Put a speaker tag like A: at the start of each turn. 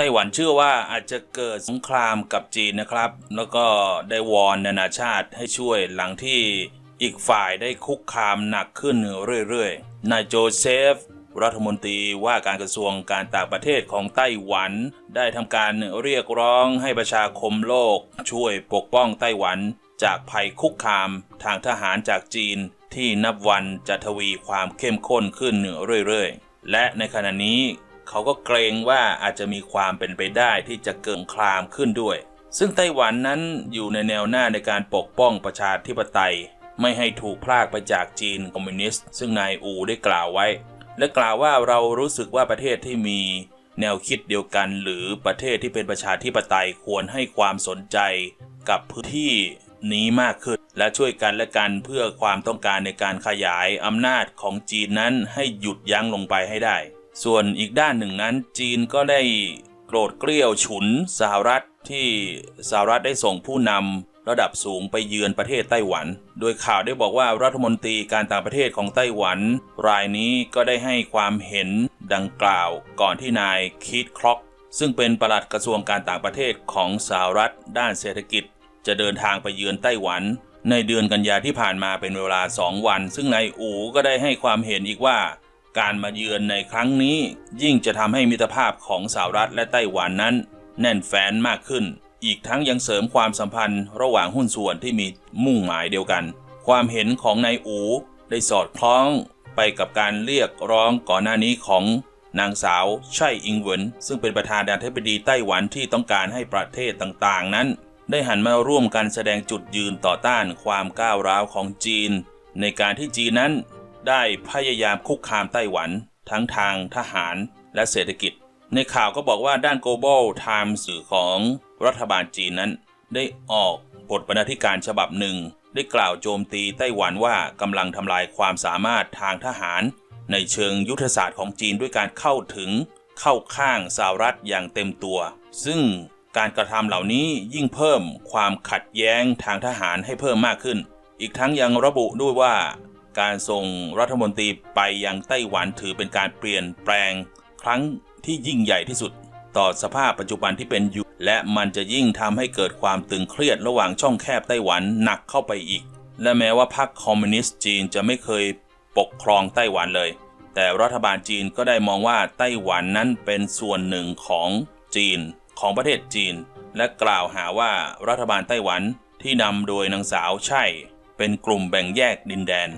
A: ไต้หวันเชื่อว่าอาจจะเกิดสงครามกับจีนนะครับ แล้วก็ได้วอนนานาชาติให้ช่วยหลังที่อีกฝ่ายได้คุกคามหนักขึ้นเรื่อยๆ นายโจเซฟ รัฐมนตรีว่าการกระทรวงการต่างประเทศของไต้หวัน ได้ทำการเรียกร้องให้ประชาคมโลก ช่วยปกป้องไต้หวัน จากภัยคุกคามทางทหารจากจีน ที่นับวันจะทวีความเข้มข้นขึ้นเรื่อยๆ และในขณะนี้ เขาก็เกรงว่าอาจจะมีความเป็นไปได้ที่จะเกิดคลามขึ้นด้วย ซึ่งไต้หวันนั้นอยู่ในแนวหน้าในการปกป้องประชาธิปไตย ไม่ให้ถูกพรากไปจากจีนคอมมิวนิสต์ ซึ่งนายอูได้กล่าวไว้ และกล่าวว่าเรารู้สึกว่าประเทศที่มีแนวคิดเดียวกันหรือประเทศที่เป็นประชาธิปไตยควรให้ความสนใจกับพื้นที่นี้มากขึ้น และช่วยกันและกันเพื่อความต้องการในการขยายอำนาจของจีนนั้นให้หยุดยั้งลงไปให้ได้ ส่วนอีกด้านหนึ่งนั้นจีนก็ได้โกรธเกลี้ยวฉุนสหรัฐที่สหรัฐได้ส่งผู้นำระดับสูงไปเยือนประเทศไต้หวัน โดยข่าวได้บอกว่ารัฐมนตรีการต่างประเทศของไต้หวัน รายนี้ก็ได้ให้ความเห็นดังกล่าวก่อนที่นายคีตคร็อก ซึ่งเป็นปลัดกระทรวงการต่างประเทศของสหรัฐด้านเศรษฐกิจ จะเดินทางไปเยือนไต้หวัน ในเดือนกันยาที่ผ่านมาเป็นเวลาสองวัน ซึ่งนายอูก็ได้ให้ความเห็นอีกว่า การมาเยือนในครั้งนี้ยิ่งจะทำให้มิตรภาพของสหรัฐและไต้หวันนั้น แน่นแฟ้นมากขึ้น อีกทั้งยังเสริมความสัมพันธ์ระหว่างหุ้นส่วนที่มีมุ่งหมายเดียวกัน ความเห็นของนายอูได้สอดคล้องไปกับการเรียกร้องก่อนหน้านี้ของนางสาวไช่อิงเหวินซึ่งเป็นประธานาธิบดีไต้หวันที่ต้องการให้ประเทศต่างๆ นั้น ได้หันมาร่วมกันแสดงจุดยืนต่อต้านความก้าวร้าวของจีน ในการที่จีนนั้น ได้พยายามคุกคามไต้หวัน ทั้งทางทหารและเศรษฐกิจ ในข่าวก็บอกว่าด้าน Global Times สื่อของรัฐบาลจีนนั้น ได้ออกบทบรรณาธิการฉบับหนึ่ง ได้กล่าวโจมตีไต้หวันว่ากำลังทำลายความสามารถทางทหาร ในเชิงยุทธศาสตร์ของจีนด้วยการเข้าถึงเข้าข้างสหรัฐอย่างเต็มตัว ซึ่งการกระทำเหล่านี้ยิ่งเพิ่มความขัดแย้งทางทหารให้เพิ่มมากขึ้น อีกทั้งยังระบุด้วยว่า การส่งรัฐมนตรีไปยังไต้หวันถือเป็นการเปลี่ยนแปลงครั้งที่ยิ่งใหญ่ที่สุด ต่อสภาพปัจจุบันที่เป็นอยู่ และมันจะยิ่งทำให้เกิดความตึงเครียดระหว่างช่องแคบไต้หวันหนักเข้าไปอีก และแม้ว่าพรรคคอมมิวนิสต์จีนจะไม่เคยปกครองไต้หวันเลย แต่รัฐบาลจีนก็ได้มองว่าไต้หวันนั้นเป็นส่วนหนึ่งของจีนของประเทศจีน และกล่าวหาว่ารัฐบาลไต้หวันที่นำโดยนางสาวไช่ เป็นกลุ่มแบ่งแยกดินแดน